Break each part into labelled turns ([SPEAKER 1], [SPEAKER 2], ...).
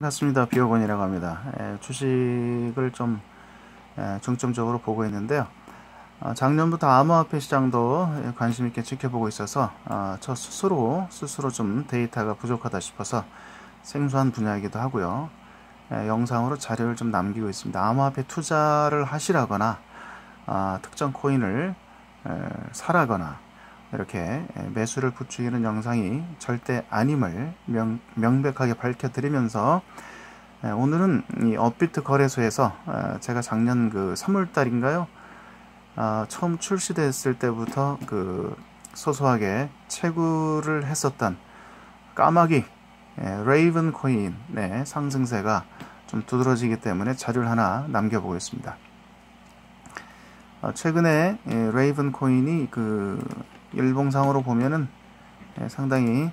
[SPEAKER 1] 반갑습니다. 비오건이라고 합니다. 에, 주식을 좀 에, 중점적으로 보고 있는데요. 어, 작년부터 암호화폐 시장도 관심 있게 지켜보고 있어서 어, 저 스스로 스스로 좀 데이터가 부족하다 싶어서 생소한 분야이기도 하고요. 에, 영상으로 자료를 좀 남기고 있습니다. 암호화폐 투자를 하시라거나 어, 특정 코인을 사라거나 이렇게 매수를 부추기는 영상이 절대 아님을 명, 명백하게 밝혀드리면서 오늘은 이 업비트 거래소에서 제가 작년 그 3월달인가요? 아, 처음 출시됐을 때부터 그 소소하게 채굴을 했었던 까마귀 레이븐 코인의 상승세가 좀 두드러지기 때문에 자료를 하나 남겨보겠습니다. 어, 최근에 레이븐 코인이 그 일봉상으로 보면은 예, 상당히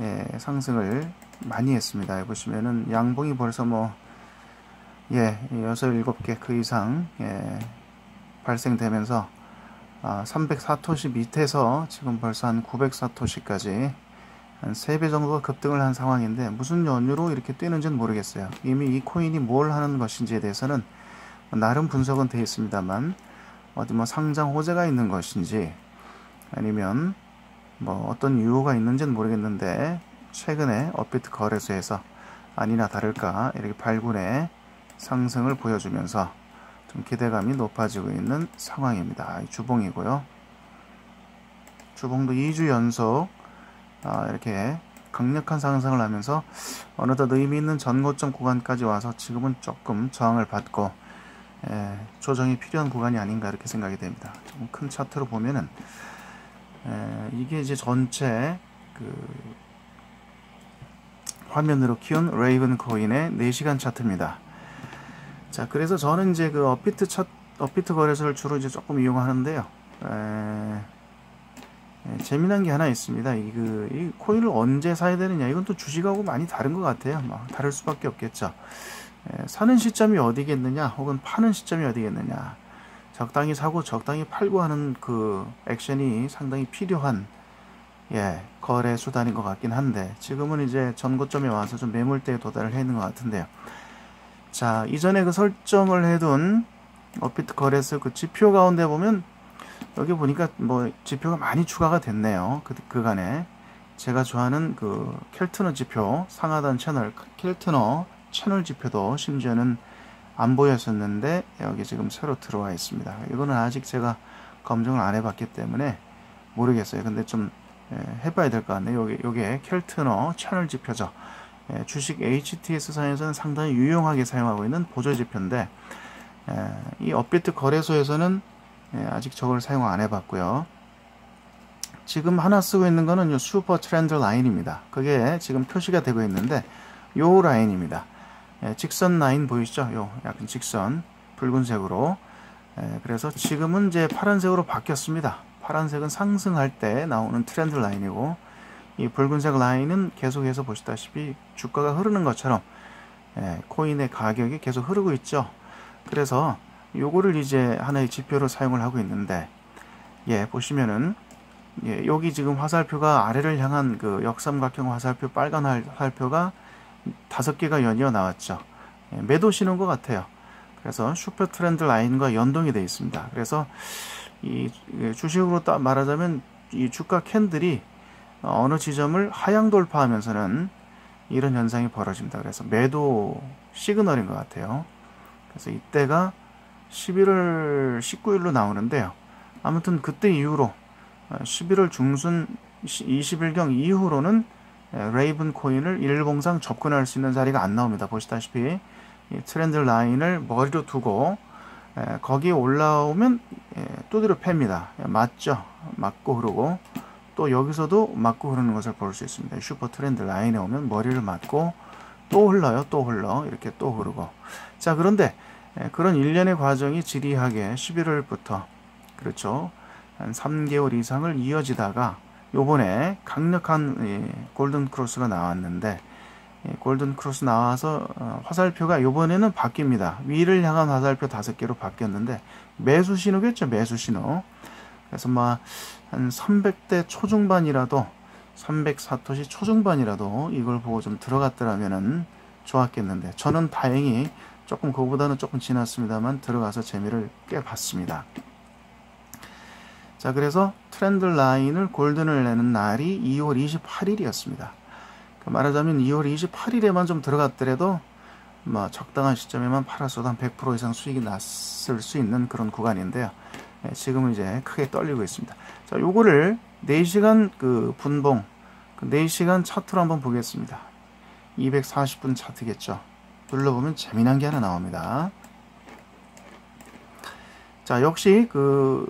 [SPEAKER 1] 예, 상승을 많이 했습니다. 보시면은 양봉이 벌써 뭐 예, 6, 7개 그 이상 예, 발생되면서 아, 304토시 밑에서 지금 벌써 한 904토시까지 한 3배 정도가 급등을 한 상황인데 무슨 연유로 이렇게 뛰는지는 모르겠어요. 이미 이 코인이 뭘 하는 것인지에 대해서는 나름 분석은 되어 있습니다만 어디 뭐 상장 호재가 있는 것인지 아니면 뭐 어떤 이유가 있는지는 모르겠는데 최근에 업비트 거래소에서 아니나 다를까 이렇게 발군의 상승을 보여주면서 좀 기대감이 높아지고 있는 상황입니다. 주봉이고요. 주봉도 2주 연속 아, 이렇게 강력한 상승을 하면서 어느덧 의미 있는 전고점 구간까지 와서 지금은 조금 저항을 받고 에, 조정이 필요한 구간이 아닌가 이렇게 생각이 됩니다. 큰 차트로 보면은 에, 이게 이제 전체 그 화면으로 키운 레이븐 코인의 4시간 차트입니다. 자, 그래서 저는 이제 그 업비트 차, 업비트 거래소를 주로 이제 조금 이용하는데요. 에, 에, 재미난 게 하나 있습니다. 이, 그, 이 코인을 언제 사야 되느냐. 이건 또 주식하고 많이 다른 것 같아요. 뭐, 다를 수밖에 없겠죠. 에, 사는 시점이 어디겠느냐, 혹은 파는 시점이 어디겠느냐. 적당히 사고 적당히 팔고 하는 그 액션이 상당히 필요한 예, 거래 수단인 것 같긴 한데 지금은 이제 전고점에 와서 좀 매물대에 도달을 해 있는 것 같은데요. 자, 이전에 그 설정을 해둔 업비트 거래소 그 지표 가운데 보면 여기 보니까 뭐 지표가 많이 추가가 됐네요. 그, 그간에 제가 좋아하는 그 켈트너 지표 상하단 채널 켈트너 채널 지표도 심지어는 안 보였었는데 여기 지금 새로 들어와 있습니다. 이거는 아직 제가 검증을 안 해봤기 때문에 모르겠어요. 근데 좀 예, 해봐야 될 것 같네요. 여기, 요게 켈트너 채널 지표죠. 예, 주식 HTS상에서는 상당히 유용하게 사용하고 있는 보조 지표인데 예, 이 업비트 거래소에서는 아직 저걸 사용 안 해봤고요. 지금 하나 쓰고 있는 거는 요 슈퍼 트렌드 라인입니다. 그게 지금 표시가 되고 있는데 요 라인입니다. 예, 직선 라인 보이시죠? 요 약간 직선 붉은색으로 예, 그래서 지금은 이제 파란색으로 바뀌었습니다. 파란색은 상승할 때 나오는 트렌드 라인이고 이 붉은색 라인은 계속해서 보시다시피 주가가 흐르는 것처럼 예, 코인의 가격이 계속 흐르고 있죠. 그래서 요거를 이제 하나의 지표로 사용을 하고 있는데 예 보시면은 예, 여기 지금 화살표가 아래를 향한 그 역삼각형 화살표 빨간 화살표가 다섯 개가 연이어 나왔죠. 예, 매도 신는 것 같아요. 그래서 슈퍼 트렌드 라인과 연동이 되어 있습니다. 그래서 이 주식으로 말하자면 이 주가 캔들이 어느 지점을 하향 돌파하면서는 이런 현상이 벌어집니다. 그래서 매도 시그널인 것 같아요. 그래서 이때가 11월 19일로 나오는데요. 아무튼 그때 이후로 11월 어, 중순 20일경 이후로는 예, 레이븐 코인을 일봉상 접근할 수 있는 자리가 안 나옵니다. 보시다시피 트렌드 라인을 머리로 두고 예, 거기에 올라오면 예, 두드려 팹니다. 맞죠? 맞고 흐르고 또 여기서도 맞고 흐르는 것을 볼 수 있습니다. 슈퍼 트렌드 라인에 오면 머리를 맞고 또 흘러요. 또 흘러. 이렇게 또 흐르고. 자, 그런데 그런 일련의 과정이 지리하게 11월부터 그렇죠. 한 3개월 이상을 이어지다가 요번에 강력한 예, 골든 크로스가 나왔는데 예, 골든 크로스 나와서 어, 화살표가 요번에는 바뀝니다. 위를 향한 화살표 다섯 개로 바뀌었는데 매수 신호겠죠. 매수 신호. 그래서 막 한 300대 초중반이라도 304토시 초중반이라도 이걸 보고 좀 들어갔더라면은 좋았겠는데 저는 다행히 조금 그거보다는 조금 지났습니다만 들어가서 재미를 꽤 봤습니다. 자 그래서 트렌드 라인을 골든을 내는 날이 2월 28일이었습니다. 말하자면 2월 28일에만 좀 들어갔더라도 뭐 적당한 시점에만 팔았어도 한 100% 이상 수익이 났을 수 있는 그런 구간인데요. 예, 지금은 이제 크게 떨리고 있습니다. 자, 요거를 4시간 그 분봉, 그 4시간 차트로 한번 보겠습니다. 240분 차트겠죠. 눌러보면 재미난 게 하나 나옵니다. 자, 역시 그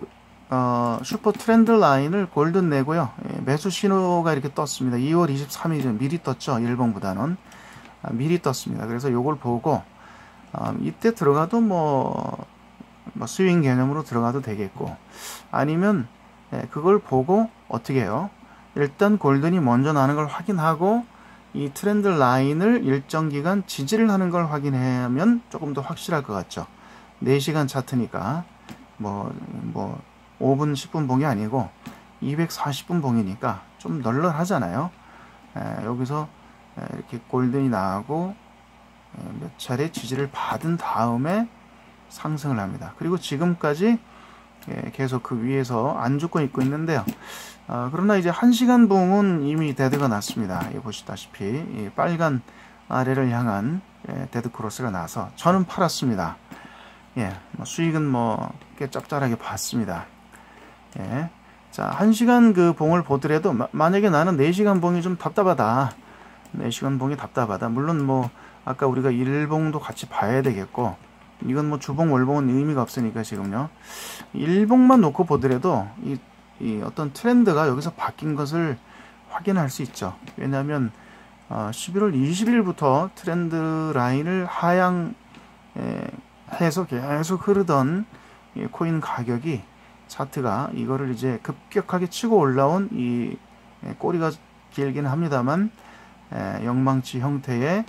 [SPEAKER 1] 어, 슈퍼 트렌드 라인을 골든 내고요. 예, 매수 신호가 이렇게 떴습니다. 2월 23일은 미리 떴죠. 일봉보다는 아, 미리 떴습니다. 그래서 요걸 보고 어, 이때 들어가도 뭐, 뭐 스윙 개념으로 들어가도 되겠고 아니면 예, 그걸 보고 어떻게 해요? 일단 골든이 먼저 나는 걸 확인하고 이 트렌드 라인을 일정 기간 지지를 하는 걸 확인하면 조금 더 확실할 것 같죠. 4시간 차트니까 뭐, 뭐 5분, 10분 봉이 아니고 240분 봉이니까 좀 널널하잖아요. 에, 여기서 에, 이렇게 골든이 나고 에, 몇 차례 지지를 받은 다음에 상승을 합니다. 그리고 지금까지 계속 그 위에서 안 죽고 있고 있는데요. 어, 그러나 이제 1시간 봉은 이미 데드가 났습니다. 이 보시다시피 빨간 아래를 향한 데드 크로스가 나서 저는 팔았습니다. 예, 뭐 수익은 뭐 꽤 짭짤하게 봤습니다. 예. 자, 1시간 그 봉을 보더라도 마, 만약에 나는 4시간 봉이 좀 답답하다. 4시간 봉이 답답하다. 물론 뭐 아까 우리가 일봉도 같이 봐야 되겠고 이건 뭐 주봉 월봉은 의미가 없으니까 지금요. 일봉만 놓고 보더라도 이, 이 어떤 트렌드가 여기서 바뀐 것을 확인할 수 있죠. 왜냐하면 어, 11월 20일부터 트렌드 라인을 하향 에, 해서 계속 흐르던 코인 가격이 차트가 이거를 이제 급격하게 치고 올라온 이 꼬리가 길기는 합니다만 영망치 형태의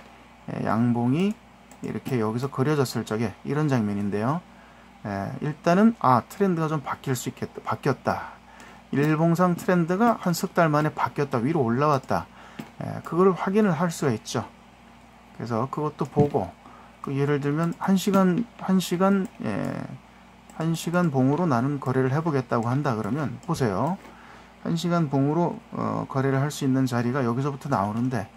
[SPEAKER 1] 양봉이 이렇게 여기서 그려졌을 적에 이런 장면인데요. 일단은 아 트렌드가 좀 바뀔 수 있겠다 바뀌었다. 일봉상 트렌드가 한 석 달 만에 바뀌었다 위로 올라왔다. 그거를 확인을 할 수가 있죠. 그래서 그것도 보고 그 예를 들면 1시간 1시간 예, 1시간 봉으로 나는 거래를 해보겠다고 한다 그러면 보세요. 1시간 봉으로 어, 거래를 할 수 있는 자리가 여기서부터 나오는데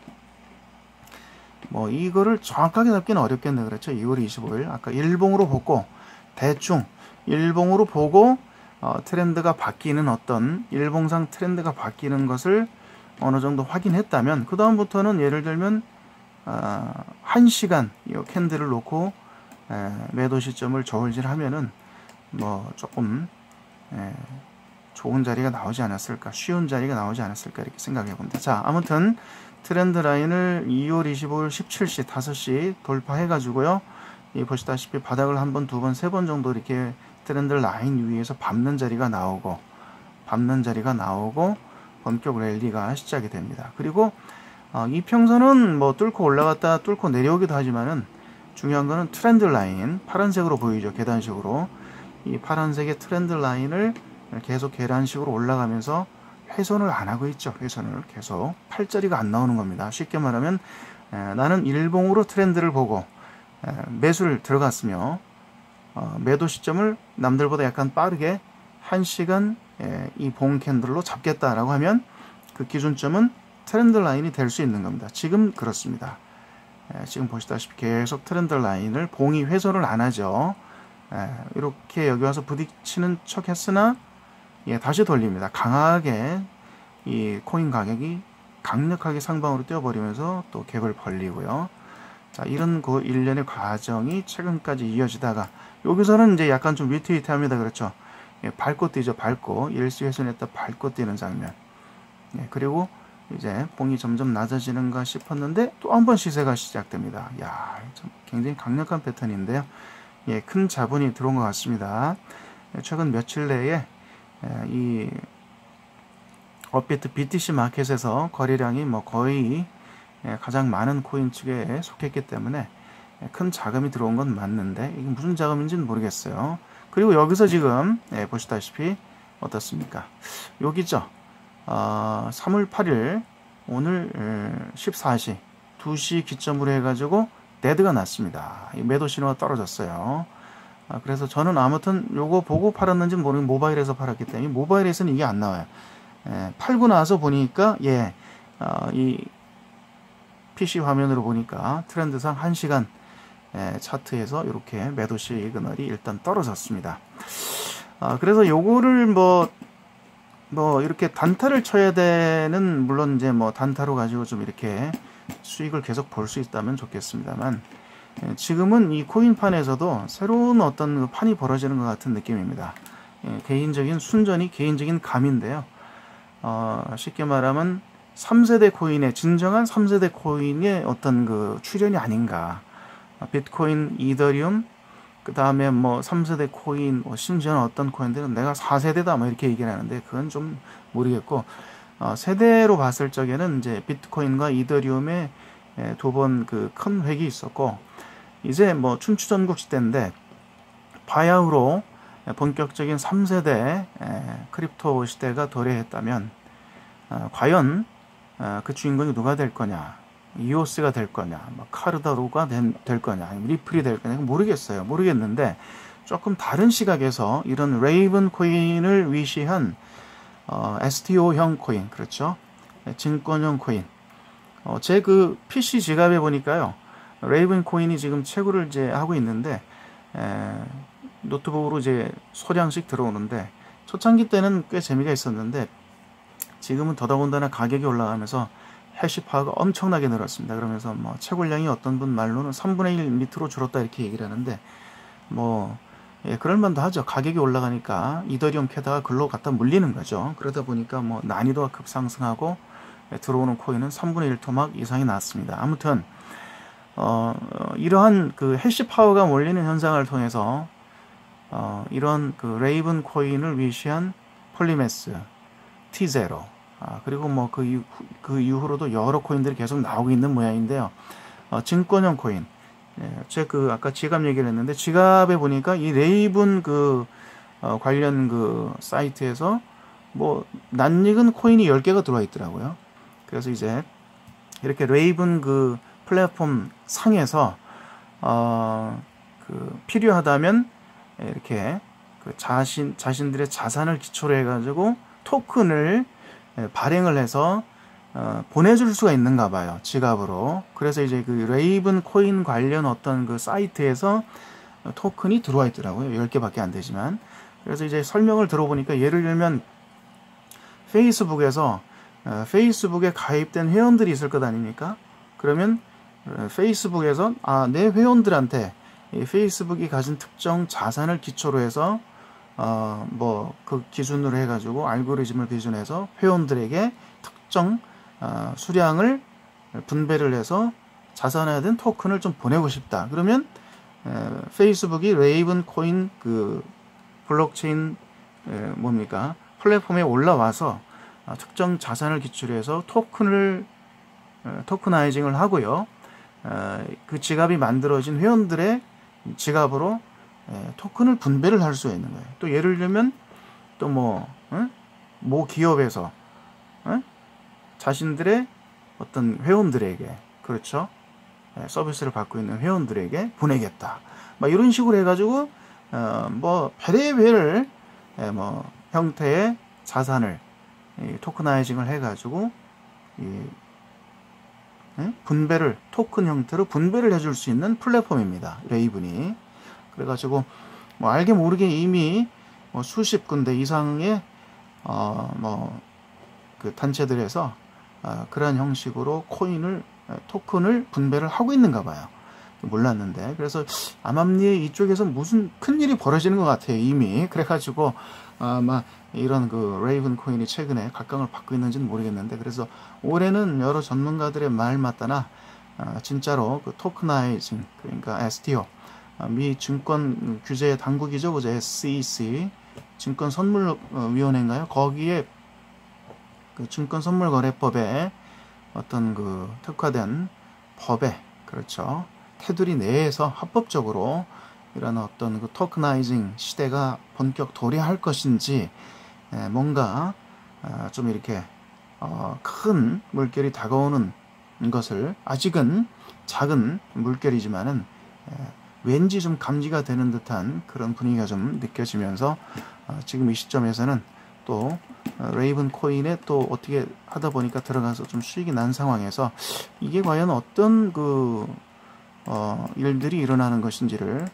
[SPEAKER 1] 뭐 이거를 정확하게 잡기는 어렵겠네. 그렇죠? 2월 25일. 아까 일봉으로 보고 대충 일봉으로 보고 어, 트렌드가 바뀌는 어떤 일봉상 트렌드가 바뀌는 것을 어느 정도 확인했다면 그 다음부터는 예를 들면 어, 1시간 이 캔들을 놓고 에, 매도 시점을 저울질하면은 뭐 조금 에, 좋은 자리가 나오지 않았을까 쉬운 자리가 나오지 않았을까 이렇게 생각해 봅니다. 자 아무튼 트렌드 라인을 2월 25일 17시 5시 돌파해 가지고요. 이 보시다시피 바닥을 한 번, 두 번, 세 번 정도 이렇게 트렌드 라인 위에서 밟는 자리가 나오고 밟는 자리가 나오고 본격 랠리가 시작이 됩니다. 그리고 어, 이평선은 뭐 뚫고 올라갔다 뚫고 내려오기도 하지만은 중요한 거는 트렌드 라인 파란색으로 보이죠 계단식으로 이 파란색의 트렌드 라인을 계속 계란식으로 올라가면서 훼손을 안 하고 있죠. 훼손을 계속 팔자리가 안 나오는 겁니다. 쉽게 말하면 에, 나는 일봉으로 트렌드를 보고 에, 매수를 들어갔으며 어, 매도 시점을 남들보다 약간 빠르게 1시간 이 봉 캔들로 잡겠다라고 하면 그 기준점은 트렌드 라인이 될 수 있는 겁니다. 지금 그렇습니다. 에, 지금 보시다시피 계속 트렌드 라인을 봉이 훼손을 안 하죠. 에, 이렇게 여기 와서 부딪히는 척 했으나 예, 다시 돌립니다. 강하게 이 코인 가격이 강력하게 상방으로 뛰어버리면서 또 갭을 벌리고요. 자, 이런 그 일련의 과정이 최근까지 이어지다가 여기서는 이제 약간 좀 위태위태합니다. 그렇죠? 예, 밟고 뛰죠. 밟고 일시 회전했다 밟고 뛰는 장면. 예, 그리고 이제 봉이 점점 낮아지는가 싶었는데 또 한 번 시세가 시작됩니다. 야, 참 굉장히 강력한 패턴인데요. 예, 큰 자본이 들어온 것 같습니다. 예, 최근 며칠 내에 예, 이 업비트 BTC 마켓에서 거래량이 뭐 거의 예, 가장 많은 코인 측에 속했기 때문에 큰 자금이 들어온 건 맞는데 이게 무슨 자금인지는 모르겠어요. 그리고 여기서 지금 보시다시피 어떻습니까? 여기죠. 어, 3월 8일 오늘 14시 2시 기점으로 해가지고 데드가 났습니다. 매도 신호가 떨어졌어요. 아, 그래서 저는 아무튼 요거 보고 팔았는지 모르는 모바일에서 팔았기 때문에 모바일에서는 이게 안 나와요. 예, 팔고 나서 보니까 예, 어, 이 PC 화면으로 보니까 트렌드상 1시간 예, 차트에서 이렇게 매도 시그널이 일단 떨어졌습니다. 아, 그래서 요거를 뭐, 뭐, 이렇게 단타를 쳐야 되는, 물론 이제 뭐 단타로 가지고 좀 이렇게 수익을 계속 볼 수 있다면 좋겠습니다만, 예, 지금은 이 코인판에서도 새로운 어떤 그 판이 벌어지는 것 같은 느낌입니다. 예, 개인적인 순전히 개인적인 감인데요. 어, 쉽게 말하면 3세대 코인의 진정한 3세대 코인의 어떤 그 출현이 아닌가. 비트코인, 이더리움, 그 다음에 뭐 3세대 코인, 뭐 심지어는 어떤 코인들은 내가 4세대다 뭐 이렇게 얘기를 하는데 그건 좀 모르겠고 어, 세대로 봤을 적에는 이제 비트코인과 이더리움의 두 번 그 큰 획이 있었고 이제 뭐 춘추전국 시대인데 바야흐로 본격적인 3세대 크립토 시대가 도래했다면 어, 과연 어, 그 주인공이 누가 될 거냐? 이오스가 될 거냐? 뭐 카르다로가 될 거냐? 리플이 될 거냐? 모르겠어요. 모르겠는데 조금 다른 시각에서 이런 레이븐 코인을 위시한 어, STO형 코인 그렇죠 네, 증권형 코인 어, 제 그 PC 지갑에 보니까요 레이븐 코인이 지금 최고를 이제 하고 있는데 에, 노트북으로 이제 소량씩 들어오는데 초창기 때는 꽤 재미가 있었는데 지금은 더더군다나 가격이 올라가면서 해시파가 엄청나게 늘었습니다. 그러면서 뭐 채굴량이 어떤 분 말로는 3분의 1 밑으로 줄었다 이렇게 얘기를 하는데 뭐 예, 그럴 만도 하죠. 가격이 올라가니까 이더리움 캐다가 글로 갖다 물리는 거죠. 그러다 보니까 뭐 난이도가 급상승하고 예, 들어오는 코인은 3분의 1 토막 이상이 났습니다. 아무튼 어, 어, 이러한 그 해시 파워가 몰리는 현상을 통해서 어, 이런 그 레이븐 코인을 위시한 폴리메스, T0, 아, 그리고 뭐그 이후, 그 이후로도 여러 코인들이 계속 나오고 있는 모양인데요. 어, 증권형 코인. 예, 제그 아까 지갑 얘기를 했는데 지갑에 보니까 이 레이븐 그 어, 관련 그 사이트에서 뭐 낯익은 코인이 10개가 들어와 있더라고요. 그래서 이제 이렇게 레이븐 그 플랫폼 상에서 어, 그 필요하다면 이렇게 그 자신 자신들의 자산을 기초로 해가지고 토큰을 발행을 해서 어, 보내줄 수가 있는가 봐요 지갑으로. 그래서 이제 그 레이븐 코인 관련 어떤 그 사이트에서 토큰이 들어와 있더라고요. 10개밖에 안 되지만. 그래서 이제 설명을 들어보니까 예를 들면 페이스북에서 어, 페이스북에 가입된 회원들이 있을 것 아닙니까? 그러면 어, 페이스북에서 아, 내 회원들한테 페이스북이 가진 특정 자산을 기초로 해서 어, 뭐 그 기준으로 해가지고 알고리즘을 기준해서 회원들에게 특정 어, 수량을 분배를 해서 자산화된 토큰을 좀 보내고 싶다. 그러면 에, 페이스북이 레이븐 코인 그 블록체인 에, 뭡니까 플랫폼에 올라와서 어, 특정 자산을 기초로 해서 토큰을 어, 토크나이징을 하고요. 어, 그 지갑이 만들어진 회원들의 지갑으로 예, 토큰을 분배를 할 수 있는 거예요. 또 예를 들면 또뭐 어? 모 기업에서 어? 자신들의 어떤 회원들에게 그렇죠 예, 서비스를 받고 있는 회원들에게 보내겠다. 막 이런 식으로 해가지고 어, 뭐 별의별 예, 뭐 형태의 자산을 이, 토크나이징을 해가지고 이, 예? 분배를 토큰 형태로 분배를 해줄 수 있는 플랫폼입니다. 레이븐이 그래가지고 뭐 알게 모르게 이미 뭐 수십 군데 이상의 어 뭐 그 단체들에서 어, 그러한 형식으로 코인을 토큰을 분배를 하고 있는가 봐요. 몰랐는데 그래서 암암리에 이쪽에서 무슨 큰 일이 벌어지는 것 같아요 이미 그래가지고 아마 이런 그 레이븐 코인이 최근에 각광을 받고 있는지는 모르겠는데 그래서 올해는 여러 전문가들의 말 맞다나 아, 진짜로 그 토크나이징 그러니까 STO 아, 미 증권 규제 당국이죠, 그죠? SEC 증권 선물 위원회인가요? 거기에 그 증권 선물 거래법에 어떤 그 특화된 법에 그렇죠. 테두리 내에서 합법적으로 이런 어떤 그 토크나이징 시대가 본격 도래할 것인지 뭔가 아, 좀 이렇게 어, 큰 물결이 다가오는 것을 아직은 작은 물결이지만은 왠지 좀 감지가 되는 듯한 그런 분위기가 좀 느껴지면서 어, 지금 이 시점에서는 또 어, 레이븐 코인에 또 어떻게 하다 보니까 들어가서 좀 수익이 난 상황에서 이게 과연 어떤 그 어, 일들이 일어나는 것인지를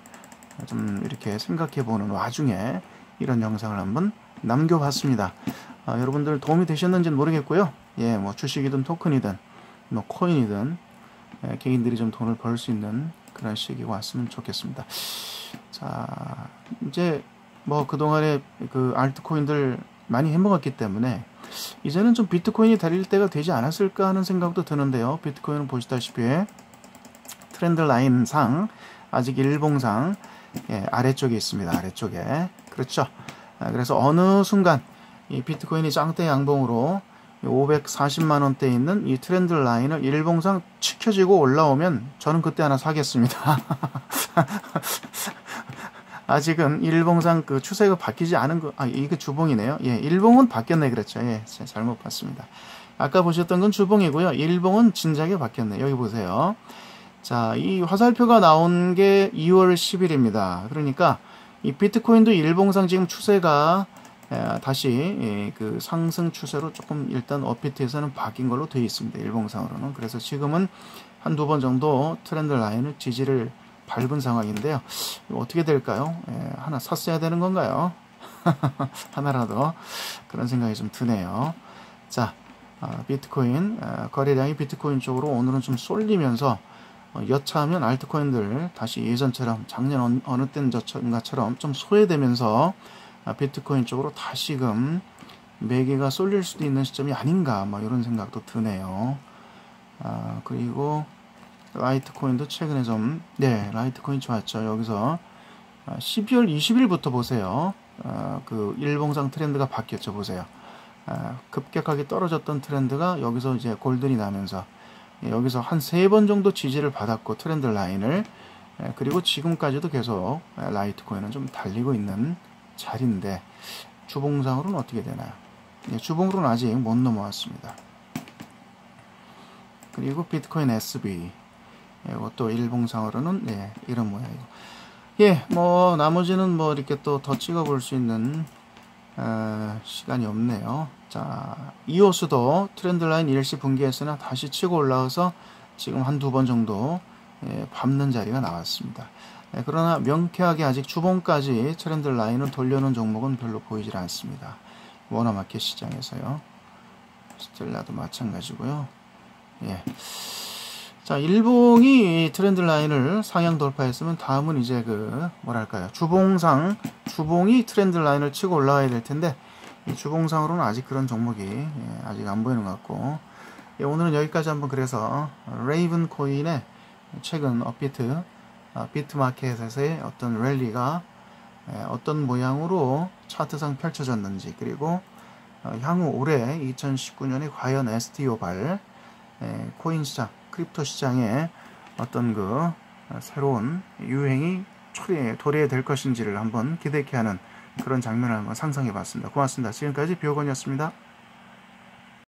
[SPEAKER 1] 좀 이렇게 생각해 보는 와중에 이런 영상을 한번 남겨봤습니다. 아, 여러분들 도움이 되셨는지는 모르겠고요. 예, 뭐 주식이든 토큰이든 뭐 코인이든 예, 개인들이 좀 돈을 벌 수 있는 그런 시기가 왔으면 좋겠습니다. 자, 이제 뭐 그동안에 그 알트코인들 많이 해먹었기 때문에 이제는 좀 비트코인이 달릴 때가 되지 않았을까 하는 생각도 드는데요. 비트코인은 보시다시피 트렌드 라인상 아직 일봉상 예, 아래쪽에 있습니다. 아래쪽에 그렇죠. 아, 그래서 어느 순간 이 비트코인이 짱대 양봉으로 540만 원대 있는 이 트렌드 라인을 일봉상 치켜지고 올라오면 저는 그때 하나 사겠습니다. 아직은 일봉상 그 추세가 바뀌지 않은 거, 아, 이게 주봉이네요. 예, 일봉은 바뀌었네, 그랬죠. 예, 잘못 봤습니다. 아까 보셨던 건 주봉이고요. 일봉은 진작에 바뀌었네. 여기 보세요. 자, 이 화살표가 나온 게 2월 10일입니다. 그러니까 이 비트코인도 일봉상 지금 추세가 다시 그 상승 추세로 조금 일단 업비트에서는 바뀐 걸로 되어 있습니다. 일봉상으로는. 그래서 지금은 한두 번 정도 트렌드 라인을 지지를 밟은 상황인데요. 어떻게 될까요? 하나 샀어야 되는 건가요? 하나라도 그런 생각이 좀 드네요. 자, 아, 비트코인 거래량이 비트코인 쪽으로 오늘은 좀 쏠리면서 어, 여차하면 알트코인들 다시 예전처럼 작년 어느 때인가처럼 좀 소외되면서 아, 비트코인 쪽으로 다시금 매개가 쏠릴 수도 있는 시점이 아닌가 뭐 이런 생각도 드네요. 아, 그리고 라이트코인도 최근에 좀 네, 라이트코인 좋았죠. 여기서 12월 아, 20일부터 보세요. 아, 그 일봉상 트렌드가 바뀌었죠. 보세요. 아, 급격하게 떨어졌던 트렌드가 여기서 이제 골든이 나면서 예, 여기서 한 세 번 정도 지지를 받았고 트렌드 라인을 예, 그리고 지금까지도 계속 라이트코인은 좀 달리고 있는 자리인데 주봉상으로는 어떻게 되나요? 예, 주봉으로는 아직 못 넘어왔습니다. 그리고 비트코인 SB 이것도 일봉상으로는 네, 이런 모양이고 예, 뭐 나머지는 뭐 이렇게 또 더 찍어 볼 수 있는 어, 시간이 없네요. 자, 이호수도 트렌드 라인 일시 분기에서는 다시 치고 올라와서 지금 한 두 번 정도 예, 밟는 자리가 나왔습니다. 네, 그러나 명쾌하게 아직 주봉까지 트렌드 라인을 돌려놓은 종목은 별로 보이질 않습니다. 워너마켓 시장에서요. 스텔라도 마찬가지고요. 예. 자, 일봉이 트렌드 라인을 상향 돌파했으면 다음은 이제 그 뭐랄까요? 주봉상 주봉이 트렌드 라인을 치고 올라와야 될 텐데 주봉상으로는 아직 그런 종목이 예, 아직 안 보이는 것 같고 예, 오늘은 여기까지 한번 그래서 레이븐 코인의 최근 업비트 아, 비트마켓에서의 어떤 랠리가 어떤 모양으로 차트상 펼쳐졌는지 그리고 어, 향후 올해 2019년에 과연 STO 발 코인 시장, 크립토 시장에 어떤 그 새로운 유행이 도래될 것인지를 한번 기대케 하는 그런 장면을 한번 상상해 봤습니다. 고맙습니다. 지금까지 비오건이었습니다.